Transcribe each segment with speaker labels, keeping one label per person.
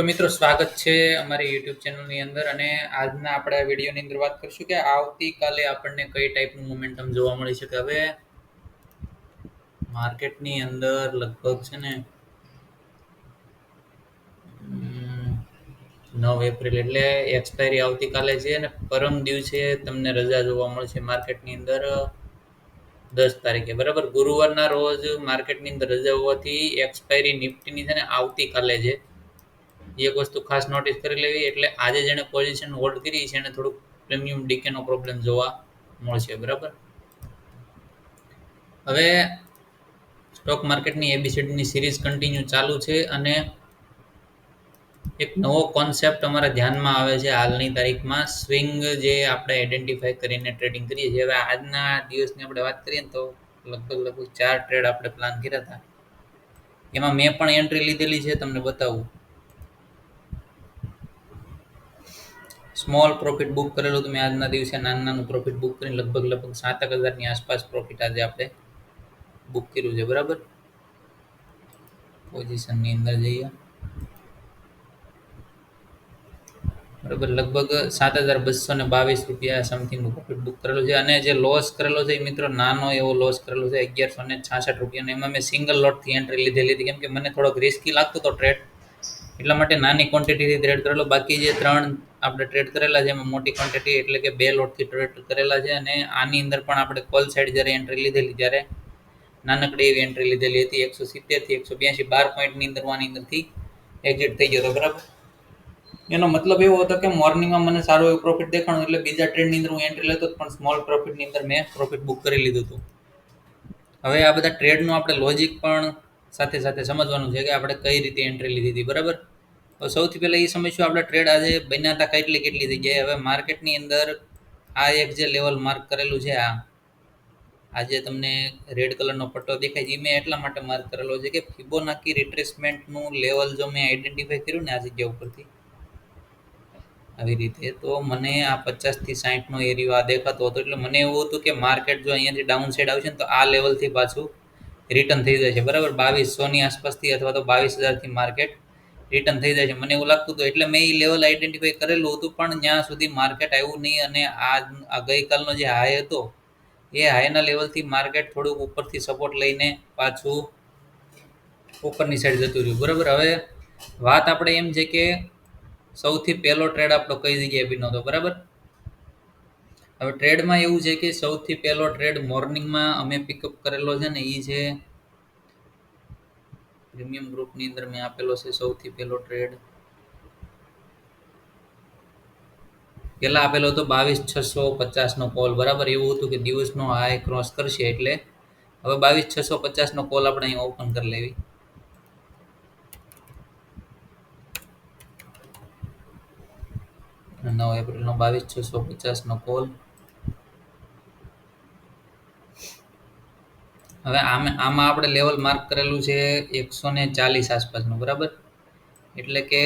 Speaker 1: Okay મિત્રો, સ્વાગત છે અમારી યુટ્યુબ ચેનલની અંદર અને આજના આપણે વિડીયોની અંદર વાત કરીશું કે આવતીકાલે આપણને કઈ ટાઈપનું મોમેન્ટમ જોવા મળી શકે. હવે માર્કેટની અંદર લગભગ છે ને નવ એપ્રિલ એટલે એક્સપાયરી આવતીકાલે છે અને પરમ દિવસે તમને રજા જોવા મળશે માર્કેટની અંદર, દસ તારીખે. બરાબર? ગુરુવારના રોજ માર્કેટની અંદર રજા હોવાથી એક્સપાયરી નિફ્ટીની છે ને આવતીકાલે છે. એક વસ્તુ ખાસ નોટિસ કરી લેવી, એટલે આજે જેણે પોઝિશન હોલ્ડ કરી છે, એને થોડુંક પ્રીમિયમ ડીકેનો પ્રોબ્લેમ જોવા મળશે, બરાબર? હવે સ્ટોક માર્કેટની એબીસીડીની સિરીઝ કન્ટિન્યુ ચાલુ છે અને એક નવો કોન્સેપ્ટ અમારા ધ્યાનમાં આવે છે હાલની તારીખમાં સ્વિંગ જે આપણે આઈડેન્ટિફાઈ કરીને ટ્રેડિંગ કરીએ છીએ. હવે આજના દિવસની આપણે વાત કરીએ તો લગભગ લગભગ ચાર ટ્રેડ આપણે પ્લાન કર્યા હતા. એમાં મેં પણ એન્ટ્રી લીધેલી છે, તમને બતાવું. સ્મોલ પ્રોફિટ બુક કરેલું હતું મેં આજના દિવસે નાનું નાનું પ્રોફિટ બુક કરીને લગભગ લગભગ સાતક હજારની આસપાસ પ્રોફિટ આજે આપણે બુક કર્યું છે, બરાબર? પોઝિશનની અંદર જઈએ. બરાબર, લગભગ સાત હજાર બસો ને બાવીસ રૂપિયા સમથિંગનું પ્રોફિટ બુક કરેલું છે. અને જે લોસ કરેલો છે એ મિત્રો નાનો એવો લોસ કરેલો છે, અગિયારસો ને છાસઠ રૂપિયાનો એમાં મેં સિંગલ લોટથી એન્ટ્રી લીધેલી હતી. કેમ કે મને થોડોક રિસ્કી લાગતો હતો ટ્રેડ એટલા માટે નાની ક્વોન્ટિટીથી ટ્રેડ કરેલો. બાકી જે ત્રણ આપણે ટ્રેડ કરેલા છે, એમાં મોટી ક્વોન્ટિટી એટલે કે બે લોટથી ટ્રેડ કરેલા છે અને આની અંદર પણ આપણે કોલ સાઈડ જ્યારે એન્ટ્રી લીધેલી ત્યારે નાનકડી એવી એન્ટ્રી લીધેલી હતી, એકસો સિત્તેરથી એકસો બ્યાસી બાર પોઈન્ટની અંદર, આની અંદરથી એક્ઝિટ થઈ ગયો હતો બરાબર? એનો મતલબ એવો હતો કે મોર્નિંગમાં મને સારો એવો પ્રોફિટ દેખાણો, એટલે બીજા ટ્રેડની અંદર હું એન્ટ્રી લેતો પણ સ્મોલ પ્રોફિટની અંદર મેં પ્રોફિટ બુક કરી લીધું હતું. હવે આ બધા ટ્રેડનું આપણે લોજિક પણ સાથે સાથે સમજવાનું છે કે આપણે કઈ રીતે એન્ટ્રી લીધી હતી, બરાબર? સૌથી પહેલાં એ સમજશું આપણે ટ્રેડ આજે બન્યા હતા કેટલી કેટલી જગ્યાએ? હવે માર્કેટની અંદર આ એક જે લેવલ માર્ક કરેલું છે આ. આજે તમને રેડ કલરનો પટ્ટો દેખાય છે. એ મેં એટલા માટે માર્ક કરેલો છે કે ફિબોનાકી રિટ્રેસમેન્ટનું લેવલ જો મેં આઈડેન્ટિફાઈ કર્યું ને આ જગ્યા ઉપરથી. આવી રીતે તો મને આ પચાસથી સાહીઠનો એરિયો આ દેખાતો હતો. એટલે મને એવું હતું કે માર્કેટ જો અહીંયાથી ડાઉન સાઈડ આવશે ને તો આ લેવલથી પાછું રિટર્ન થઈ જાય છે બરાબર બાવીસોની આસપાસથી અથવા તો બાવીસ હજારથી માર્કેટ રિટર્ન થઈ જાય છે. મને એવું લાગતું હતું, એટલે મેં એ લેવલ આઈડેન્ટિફાઈ કરેલું હતું, પણ જ્યાં સુધી માર્કેટ આવ્યું નહીં અને આ ગઈકાલનો જે હાઈ હતો, એ હાઈના લેવલથી માર્કેટ થોડુંક ઉપરથી સપોર્ટ લઈને પાછું ઉપરની સાઈડ જતું રહ્યું. બરાબર? હવે વાત આપણે એમ છે કે સૌથી પહેલો ટ્રેડ આપણો કઈ જગ્યાએ બી નહોતો બરાબર? હવે ટ્રેડમાં એવું છે કે સૌથી પહેલો ટ્રેડ મોર્નિંગમાં અમે પિકઅપ કરેલો છે ને એ છે પ્રીમિયમ ગ્રુપની અંદર મેં આપેલો છે સૌથી પહેલો ટ્રેડ પહેલાં આપેલો હતો બાવીસ છસો પચાસનો કોલ બરાબર? એવું હતું કે દિવસનો હાઈ ક્રોસ કરશે એટલે હવે બાવીસ છસો પચાસનો કોલ આપણે અહીં ઓપન કરી લેવી. નવ એપ્રિલનો બાવીસ છસો પચાસનો કોલ હવે આમે આમાં આપણે લેવલ માર્ક કરેલું છે એકસો ને ચાલીસ આસપાસનું, બરાબર? એટલે કે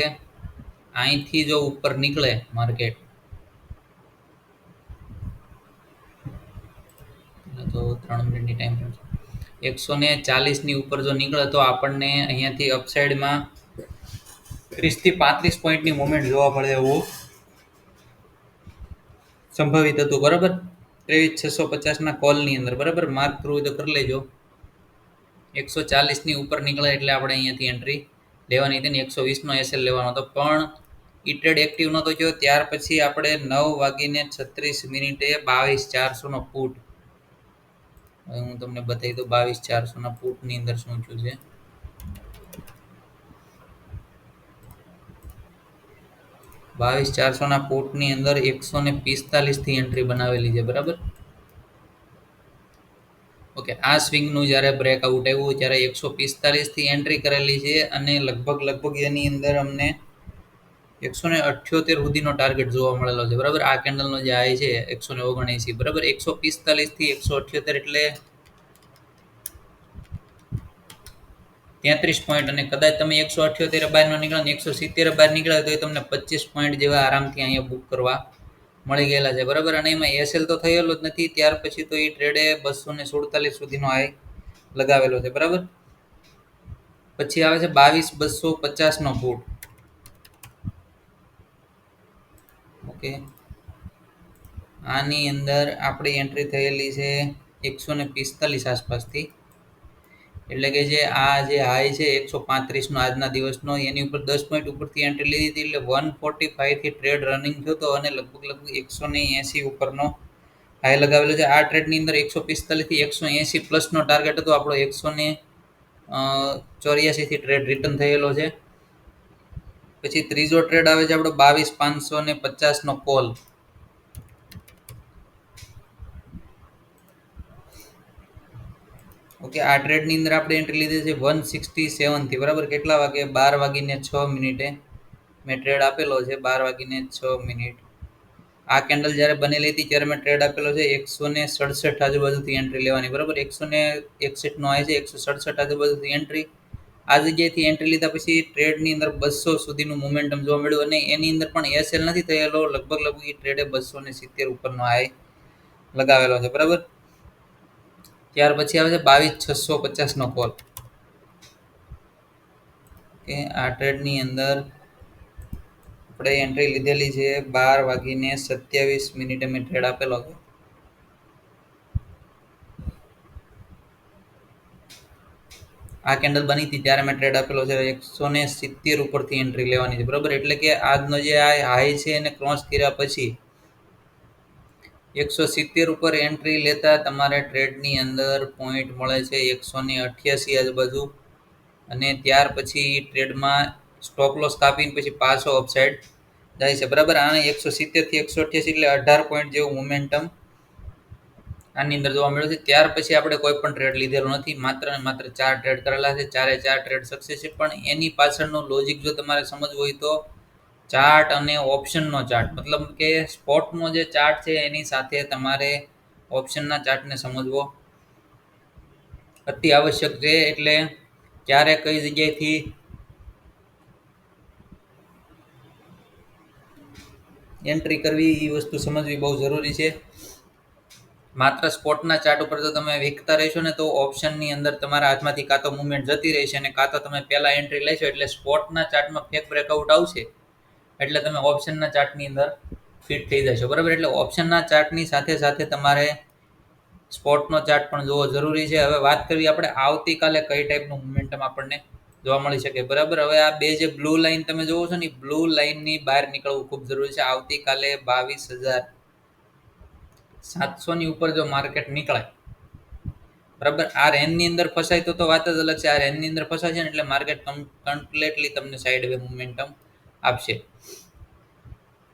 Speaker 1: અહીંથી જો ઉપર નીકળે માર્કેટ તો ત્રણ મિનિટની ટાઈમ એકસો ને ચાલીસની ઉપર જો નીકળે તો આપણને અહીંયાથી અપસાઇડમાં ત્રીસથી પાંત્રીસ પોઈન્ટની મુવમેન્ટ જોવા મળે એવું સંભવિત હતું, બરાબર? ત્રેવીસ છસો પચાસના કોલની અંદર, બરાબર? માર્ક કરવું તો કરી લેજો. એકસો ચાલીસની ઉપર નીકળે એટલે આપણે અહીંયાથી એન્ટ્રી લેવાની હતી ને એકસો વીસનો એસએલ લેવાનો હતો. પણ ઈ ટ્રેડ એક્ટિવ નહોતો થયો, ત્યાર પછી આપણે નવ વાગીને છત્રીસ મિનિટે બાવીસ ચારસોનો ફૂટ હું તમને બતાવી દઉં બાવીસ ચારસોના ફૂટની અંદર શું થયું છે. બાવીસ ચારસોના ની અંદર એકસો ને પિસ્તાલીસથી એન્ટ્રી બનાવેલી છે, બરાબર? ઓકે, આ સ્વિંગનું જ્યારે બ્રેકઆઉટ આવ્યું ત્યારે એકસો પિસ્તાલીસથી એન્ટ્રી કરેલી છે અને લગભગ લગભગ એની અંદર અમને એકસો ને અઠ્યોતેર સુધીનો ટાર્ગેટ જોવા મળેલો છે, બરાબર? આ કેન્ડલનો જે આય છે એકસો ને ઓગણએંસી, બરાબર? એકસો પિસ્તાલીસથી એકસો અઠ્યોતેર એટલે તેત્રીસ પોઈન્ટ અને કદાચ તમે એકસો અઠ્યોતેર બારનો નીકળો ને એકસો સિત્તેર બાર નીકળ્યા તો એ તમને પચીસ પોઈન્ટ જેવા આરામથી અહીંયા બુક કરવા મળી ગયેલા છે. બરાબર? અને એમાં એસએલ તો થયેલો જ નથી. ત્યાર પછી તો એ ટ્રેડે બસો ને સુડતાલીસ સુધીનો હાઈ લગાવેલો છે. બરાબર? પછી આવે છે બાવીસ બસો પચાસનો ફૂટ ઓકે. આની અંદર આપણી એન્ટ્રી થયેલી છે એકસો ને પિસ્તાલીસ આસપાસથી. એટલે કે જે આ જે હાઈ છે, એકસો પાંત્રીસનો આજના દિવસનો, એની ઉપર દસ પોઈન્ટ ઉપરથી એન્ટ્રી લીધી હતી, એટલે વન ફોર્ટી ફાઈવથી ટ્રેડ રનિંગ થયો હતો અને લગભગ લગભગ એકસો ને એંસી ઉપરનો હાઈ લગાવેલો છે. આ ટ્રેડની અંદર એકસો પિસ્તાલીસથી એકસો એંસી પ્લસનો ટાર્ગેટ હતો. આપણો એકસો ને ચોર્યાસીથી ટ્રેડ રિટર્ન થયેલો છે. પછી ત્રીજો ટ્રેડ આવે છે, આપણો બાવીસ પાંચસો ને પચાસનો કોલ ઓકે, આ ટ્રેડની અંદર આપણે એન્ટ્રી લીધી છે વન સિક્સટી સેવનથી બરાબર? કેટલા વાગે? બાર વાગીને છ મિનિટે મેં ટ્રેડ આપેલો છે, બાર વાગીને છ મિનિટ. આ કેન્ડલ જ્યારે બનેલી હતી ત્યારે મેં ટ્રેડ આપેલો છે એકસો ને સડસઠ આજુબાજુથી એન્ટ્રી લેવાની, બરાબર? એકસો ને એકસઠનો આવે છે એકસો સડસઠ આજુબાજુથી એન્ટ્રી આ જગ્યાએથી એન્ટ્રી લીધા પછી ટ્રેડની અંદર બસો સુધીનું મોમેન્ટમ જોવા મળ્યું અને એની અંદર પણ એસએલ નથી થયેલો, લગભગ લગભગ એ ટ્રેડે બસો ને સિત્તેર ઉપરનો આય લગાવેલો છે, બરાબર? ત્યાર પછી આવે છે બાવીસ છસો પચાસનો કોલ કે આ ટ્રેડની અંદર આપણે એન્ટ્રી લીધેલી છે બાર વાગીને સત્યાવીસ મિનિટે મેં ટ્રેડ આપેલો છે. આ કેન્ડલ બની હતી ત્યારે મેં ટ્રેડ આપેલો છે. એકસો ને સિત્તેર ઉપરથી એન્ટ્રી લેવાની છે. બરાબર? એટલે કે આજનો જે આ હાઈ છે એને ક્રોસ કર્યા પછી એકસો સિત્તેર ઉપર એન્ટ્રી લેતા તમારે ટ્રેડની અંદર પોઈન્ટ મળે છે એકસો ને અઠ્યાસી આજુબાજુ. અને ત્યાર પછી ટ્રેડમાં સ્ટોપ લોસ કાપીને પછી પાછો અપસાઇડ જાય છે. બરાબર? આને એકસો સિત્તેરથી એકસો અઠ્યાસી એટલે અઢાર પોઈન્ટ જેવું મોમેન્ટમ આની અંદર જોવા મળ્યું છે. ત્યાર પછી આપણે કોઈ પણ ટ્રેડ લીધેલો નથી. માત્ર ને માત્ર ચાર ટ્રેડ કરેલા છે. ચારે ચાર ટ્રેડ સક્સેસ છે. પણ એની પાછળનું લોજિક જો તમારે સમજવું હોય તો ચાર્ટ અને ઓપ્શનનો ચાર્ટ મતલબ કે સ્પોટનો જે ચાર્ટ છે, એની સાથે તમારે ઓપ્શનના ચાર્ટને સમજવો અતિ આવશ્યક છે. એટલે ક્યારે કઈ જગ્યાએથી એન્ટ્રી કરવી એ વસ્તુ સમજવી બહુ જરૂરી છે. માત્ર સ્પોટના ચાર્ટ ઉપર જો તમે વીખતા રહેશો ને, તો ઓપ્શનની અંદર તમારા હાથમાંથી કાં તો મુવમેન્ટ જતી રહેશે અને કાં તો તમે પહેલાં એન્ટ્રી લેશો એટલે સ્પોટના ચાર્ટમાં ફેક બ્રેકઆઉટ આવશે. એટલે તમે ઓપ્શનના ચાર્ટની અંદર ફિટ થઈ જશો. બરાબર? એટલે ઓપ્શનના ચાર્ટની સાથે સાથે તમારે સ્પોટનો ચાર્ટ પણ જોવો જરૂરી છે. હવે વાત કરવી આપણે આવતીકાલે કઈ ટાઈપનું મુમેન્ટમ આપણને જોવા મળી શકે. બરાબર? હવે આ બે જે બ્લુ લાઇન તમે જોવો છો ને બ્લુ લાઇનની બહાર નીકળવું ખૂબ જરૂરી છે. આવતીકાલે બાવીસ હજાર સાતસોની ઉપર જો માર્કેટ નીકળાય, બરાબર? આ રેનની અંદર ફસાય તો તો વાત જ અલગ છે. આ રેનની અંદર ફસાય છે ને એટલે માર્કેટ કમ્પ્લેટલી તમને સાઈડ વે મોમેન્ટમ આપશે.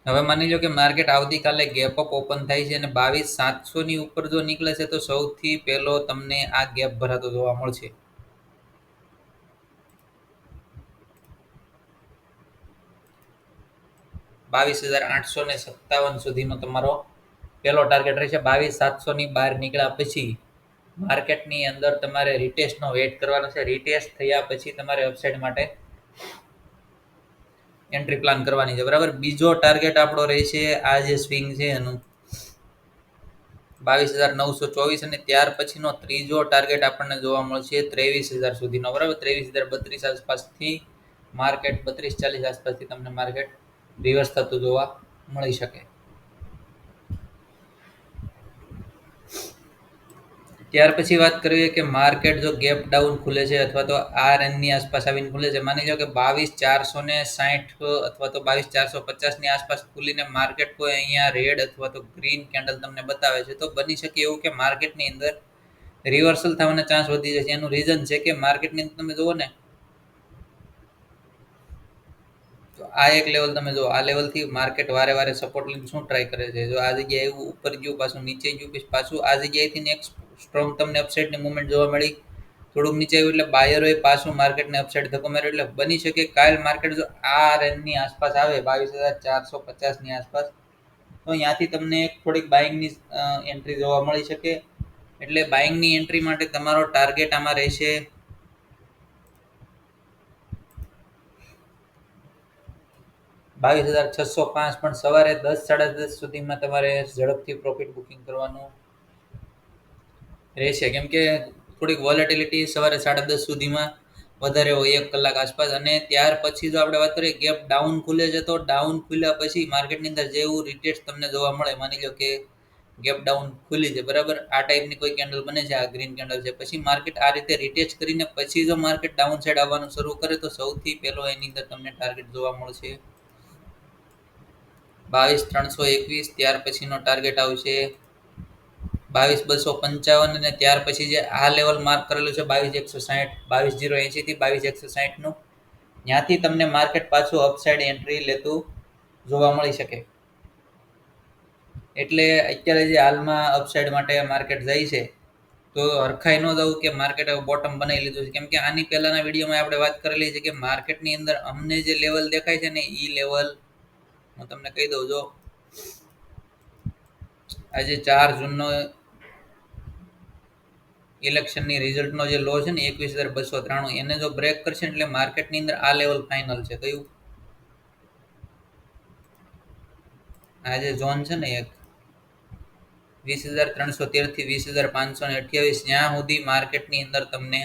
Speaker 1: હવે માની લો કે માર્કેટ આવતીકાલે ગેપ અપ ઓપન થાય છે અને બાવીસ સાતસોની ઉપર જો નીકળે છે તો સૌથી પહેલો તમને આ ગેપ ભરાતો જોવા મળશે. બાવીસ હજાર આઠસો ને સત્તાવન સુધીનો તમારો પહેલો ટાર્ગેટ રહેશે. બાવીસ સાતસોની બહાર નીકળ્યા પછી માર્કેટની અંદર તમારે રિટેસ્ટનો વેઇટ કરવાનો છે. રિટેસ્ટ થયા પછી તમારે વેબસાઇટ માટે એન્ટ્રી પ્લાન કરવાની છે. બરાબર? બીજો ટાર્ગેટ આપણો રહેશે આ જે સ્વિંગ છે એનું. બાવીસ હજાર નવસો ચોવીસ અને ત્યાર પછીનો ત્રીજો ટાર્ગેટ આપણને જોવા મળશે ત્રેવીસ હજાર સુધીનો. બરાબર? ત્રેવીસ હજાર બત્રીસ આસપાસથી માર્કેટ બત્રીસ ચાલીસ આસપાસથી તમને માર્કેટ રિવર્સ થતું જોવા મળી શકે. ત્યાર પછી વાત કરીએ કે માર્કેટ જો ગેપ ડાઉન ખુલે છે અથવા તો આર એનની આસપાસ આવીને ખુલે છે, માની લો કે બાવીસ ચારસો ને સાહીઠ અથવા તો બાવીસ ચારસો પચાસની આસપાસ ખુલીને માર્કેટ કોઈ અહીંયા રેડ અથવા તો ગ્રીન કેન્ડલ તમને બતાવે છે, તો બની શકે એવું કે માર્કેટની અંદર રિવર્સલ થવાના ચાન્સ વધી જશે. એનું રીઝન છે કે માર્કેટની અંદર તમે જુઓ ને, તો આ એક લેવલ તમે જો આ લેવલથી માર્કેટ વારે વારે સપોર્ટ લઈને શું ટ્રાય કરે છે? જો આ જગ્યાએ એવું ઉપર ગયું, પાછું નીચે ગયું, પછી પાછું આ જગ્યાએથી નેક્સ્ટ સ્ટ્રોંગ તમને અપસાઇડની મુવમેન્ટ જોવા મળી. થોડુંક નીચે આવ્યું એટલે બાયરોએ પાછું માર્કેટને અપસાઇડ ધક્કો માર્યો એટલે બની શકે કાલ માર્કેટ જો આ રેન્જની આસપાસ આવે, બાવીસ હજાર ચારસો પચાસની આસપાસ, તો અહીંયાથી તમને થોડીક બાઇંગની એન્ટ્રી જોવા મળી શકે. એટલે બાઇંગની એન્ટ્રી માટે તમારો ટાર્ગેટ આમાં રહેશે. બાવીસ હજાર છસો પાંચ, પણ સવારે દસ, સાડા દસ સુધીમાં તમારે ઝડપથી પ્રોફિટ બુકિંગ કરવાનું. રહેશે. કેમ કે થોડીક વોલેટિલિટી સવારે સાડા દસ સુધીમાં વધારે હોય એક કલાક આસપાસ. અને ત્યાર પછી જો આપણે વાત કરીએ ગેપ ડાઉન ખુલે છે તો ડાઉન ખુલ્યા પછી માર્કેટની અંદર જેવું રિટેસ્ટ તમને જોવા મળે. માની લો કે ગેપ ડાઉન ખુલી છે, બરાબર? આ ટાઈપની કોઈ કેન્ડલ બને છે, આ ગ્રીન કેન્ડલ છે. પછી માર્કેટ આ રીતે રિટેચ કરીને પછી જો માર્કેટ ડાઉન સાઈડ આવવાનું શરૂ કરે તો સૌથી પહેલો એની અંદર તમને ટાર્ગેટ જોવા મળશે. બાવીસ ત્રણસો એકવીસ, ત્યાર પછીનો ટાર્ગેટ આવશે. બાવીસ, બસો પંચાવન અને ત્યાર પછી જે આ લેવલ માર્ક કરેલું છે બાવીસ, એકસો સાહીઠ બાવીસ, જીરો એંશીથી બાવીસ, એકસો સાહીઠનું ત્યાંથી તમને માર્કેટ પાછું અપસાઇડ એન્ટ્રી લેતું જોવા મળી શકે. એટલે અત્યારે જે હાલમાં અપસાઇડ માટે માર્કેટ જાય છે, તો હરખાઈ ન જવું કે માર્કેટ બોટમ બનાવી લીધું છે. કેમ કે આની પહેલાંના વિડીયોમાં આપણે વાત કરેલી છે કે માર્કેટની અંદર અમને જે લેવલ દેખાય છે ને એ લેવલ હું તમને કહી દઉં જો. આજે ચાર જૂનનો ઇલેક્શનની રિઝલ્ટનો જે લો છે ને, એકવીસ હજાર બસો ત્રાણું, એને જો બ્રેક કરશે એટલે માર્કેટની અંદર આ લેવલ ફાઇનલ છે. કયું? આ જે ઝોન છે ને એક, વીસ હજાર ત્રણસો તેરથી વીસ હજાર પાંચસો ને અઠ્યાવીસ, જ્યાં સુધી માર્કેટની અંદર તમને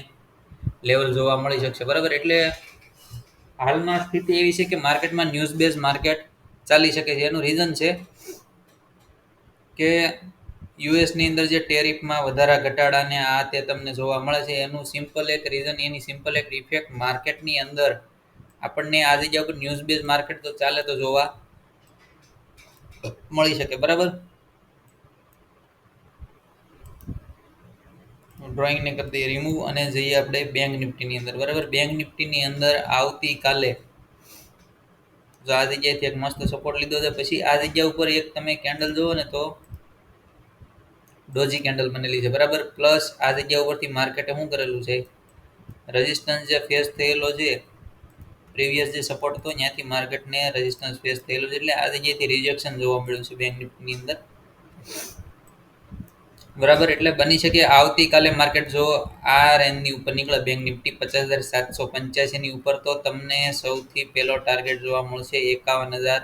Speaker 1: લેવલ જોવા મળી શકશે. બરાબર? એટલે હાલમાં સ્થિતિ એવી છે કે માર્કેટમાં ન્યૂઝ બેઝ માર્કેટ ચાલી શકે છે. એનું રીઝન છે કે યુએસની અંદર જે ટેરિફમાં વધારા ઘટાડાને આ તે તમને જોવા મળે છે, એનું સિમ્પલ એક રીઝન એની સિમ્પલ એક ઇફેક્ટ માર્કેટની અંદર આપણને આ જગ્યા ઉપર ન્યૂઝ બેઝ માર્કેટ તો ચાલે તો જોવા મળી શકે, બરાબર? ડ્રોઈંગને કરી દઈએ રિમૂવ અને જઈએ આપણે બેંક નિફ્ટીની અંદર, બરાબર? બેંક નિફ્ટીની અંદર આવતીકાલે જો આ જગ્યાએથી એક મસ્ત સપોર્ટ લીધો છે, પછી આ જગ્યા ઉપર એક તમે કેન્ડલ જુઓ ને તો ડોજી કેન્ડલ બનેલી છે. બરાબર? પ્લસ આ જગ્યા ઉપરથી માર્કેટે શું કરેલું છે? રેઝિસ્ટન્સ જે ફેસ થયેલો છે પ્રીવિયસ જે સપોર્ટ હતો, ત્યાંથી માર્કેટને રેઝિસ્ટન્સ ફેસ થયેલો છે. એટલે આ જગ્યાએથી રિજેક્શન જોવા મળ્યું છે બેંક નિફ્ટીની અંદર. બરાબર? એટલે બની શકે આવતીકાલે માર્કેટ જો આ રેન્જની ઉપર નીકળે બેંક નિફ્ટી પચાસ હજાર સાતસો પંચ્યાસીની ઉપર, તો તમને સૌથી પહેલો ટાર્ગેટ જોવા મળશે એકાવન હજાર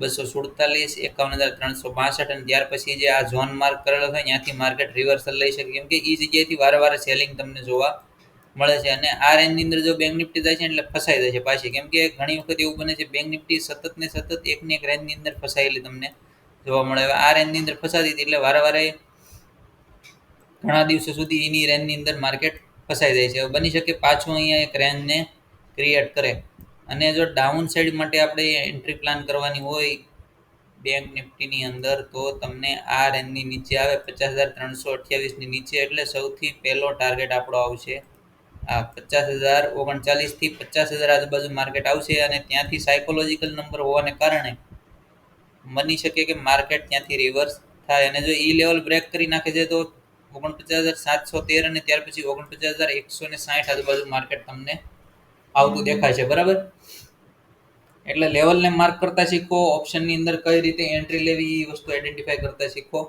Speaker 1: બસો સુડતાલીસ, એકાવન હજાર ત્રણસો બાસઠ અને ત્યાર પછી જે આ ઝોન માર્ક કરેલો હોય ત્યાંથી માર્કેટ રિવર્સલ લઈ શકે. કેમ કે એ જગ્યાએથી વારે વારે સેલિંગ તમને જોવા મળે છે અને આ રેન્જની અંદર જો બેંક નિફ્ટી જાય છે એટલે ફસાઈ જાય છે પાછી. કેમ કે ઘણી વખત એવું બને છે બેંક નિફ્ટી સતત ને સતત એકની એક રેન્જની અંદર ફસાયેલી તમને જોવા મળે. આ રેન્જની અંદર ફસાતી હતી એટલે વારે વારે ઘણા દિવસો સુધી એની રેન્જની અંદર માર્કેટ ફસાઈ જાય છે. બની શકે પાછું અહીંયા એક રેન્જને ક્રિએટ કરે. અને જો ડાઉન સાઈડ માટે આપણે એન્ટ્રી પ્લાન કરવાની હોય બેંક નિફ્ટીની અંદર, તો તમને આ રેન્જની નીચે આવે, પચાસ હજાર ત્રણસો અઠ્યાવીસની નીચે, એટલે સૌથી પહેલો ટાર્ગેટ આપણો આવશે. આ પચાસ હજાર ઓગણચાલીસથી પચાસ હજાર આજુબાજુ માર્કેટ આવશે અને ત્યાંથી સાયકોલોજીકલ નંબર હોવાને કારણે બની શકે કે માર્કેટ ત્યાંથી રિવર્સ થાય. અને જો ઈ લેવલ બ્રેક કરી નાખે છે, તો ઓગણપચાસ હજાર સાતસો તેર અને ત્યાર પછી ઓગણપચાસ હજાર એકસો ને સાઠ આજુબાજુ માર્કેટ તમને આવતું દેખાય છે બરાબર? એટલે લેવલને માર્ક કરતા શીખો ઓપ્શનની અંદર કઈ રીતે એન્ટ્રી લેવી, એ વસ્તુ આઈડેન્ટિફાઈ કરતા શીખો,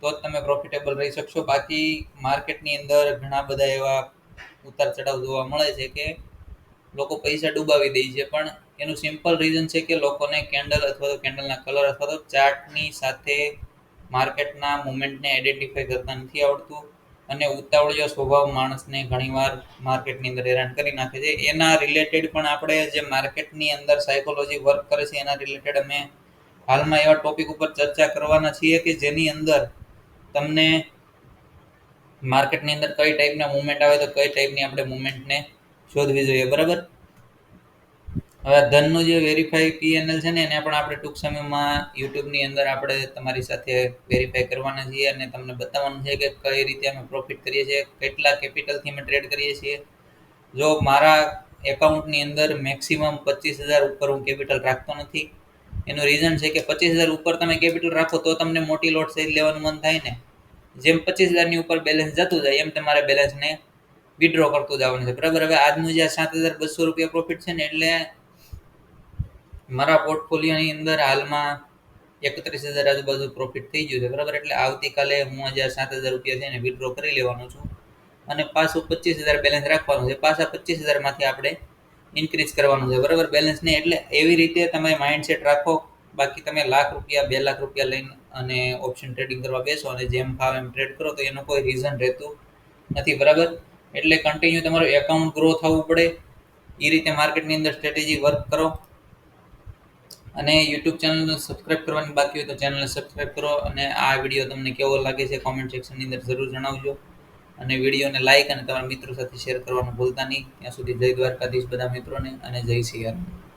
Speaker 1: તો જ તમે પ્રોફિટેબલ રહી શકશો. બાકી માર્કેટની અંદર ઘણા બધા એવા ઉતાર ચઢાવ જોવા મળે છે કે લોકો પૈસા ડૂબાવી દે છે. પણ એનું સિમ્પલ રીઝન છે કે લોકોને કેન્ડલ અથવા તો કેન્ડલના કલર અથવા તો ચાર્ટની સાથે માર્કેટના મુમેન્ટને આઈડેન્ટિફાઈ કરતા નથી આવડતું. અને ઉતાવળિયો સ્વભાવ માણસને ઘણીવાર માર્કેટની અંદર હેરાન કરી નાખે છે. એના રિલેટેડ પણ આપણે જે માર્કેટની અંદર સાયકોલોજી વર્ક કરે છે, એના રિલેટેડ અમે હાલમાં એવા ટોપિક ઉપર ચર્ચા કરવાના છીએ કે જેની અંદર તમને માર્કેટની અંદર કઈ ટાઈપના મુવમેન્ટ આવે તો કઈ ટાઈપની આપણે મુવમેન્ટને શોધવી જોઈએ. બરાબર? હવે ધનનું જે વેરીફાઈ પીએનએલ છે ને, એને પણ આપણે ટૂંક સમયમાં યુટ્યુબની અંદર આપણે તમારી સાથે વેરીફાઈ કરવાના છીએ અને તમને બતાવવાનું છે કે કઈ રીતે અમે પ્રોફિટ કરીએ છીએ, કેટલા કેપિટલથી અમે ટ્રેડ કરીએ છીએ. જો મારા એકાઉન્ટની અંદર મેક્સિમમ પચીસ હજાર ઉપર હું કેપિટલ રાખતો નથી. એનું રીઝન છે કે પચીસ હજાર ઉપર તમે કેપિટલ રાખો તો તમને મોટી લોટ સાઈઝ લેવાનું મન થાય ને. જેમ પચીસ હજારની ઉપર બેલેન્સ જતું જાય, એમ તમારે બેલેન્સને વિડ્રો કરતું જવાનું છે. બરાબર? હવે આજનું જે સાત હજાર બસો રૂપિયા પ્રોફિટ છે ને, એટલે મારા પોર્ટફોલિયોની અંદર હાલમાં એકત્રીસ હજાર આજુબાજુ પ્રોફિટ થઈ ગયું છે. બરાબર? એટલે આવતીકાલે હું હજાર સાત હજાર રૂપિયા છે એને વિડ્રો કરી લેવાનો છું. અને પાછું પચીસ હજાર બેલેન્સ રાખવાનું છે. પાછા પચીસ હજારમાંથી આપણે ઇન્ક્રીઝ કરવાનું છે. બરાબર? બેલેન્સને એટલે એવી રીતે તમે માઇન્ડસેટ રાખો. બાકી તમે લાખ રૂપિયા, બે લાખ રૂપિયા લઈને અને ઓપ્શન ટ્રેડિંગ કરવા બેસો અને જેમ ફાવ એમ ટ્રેડ કરો, તો એનું કોઈ રીઝન રહેતું નથી. બરાબર? એટલે કન્ટિન્યુ તમારું એકાઉન્ટ ગ્રો થવું પડે. એ રીતે માર્કેટની અંદર સ્ટ્રેટેજી વર્ક કરો. અને યુટ્યુબ ચેનલને સબસ્ક્રાઇબ કરવાની બાકી હોય તો ચેનલને સબસ્ક્રાઇબ કરો અને આ વીડિયો તમને કેવો લાગે છે કોમેન્ટ સેક્શનની અંદર જરૂર જણાવજો. અને વિડીયોને લાઇક અને તમારા મિત્રો સાથે શેર કરવાનું ભૂલતા નહીં. ત્યાં સુધી જય દ્વારકાધીશ બધા મિત્રોને અને જય સિયારામ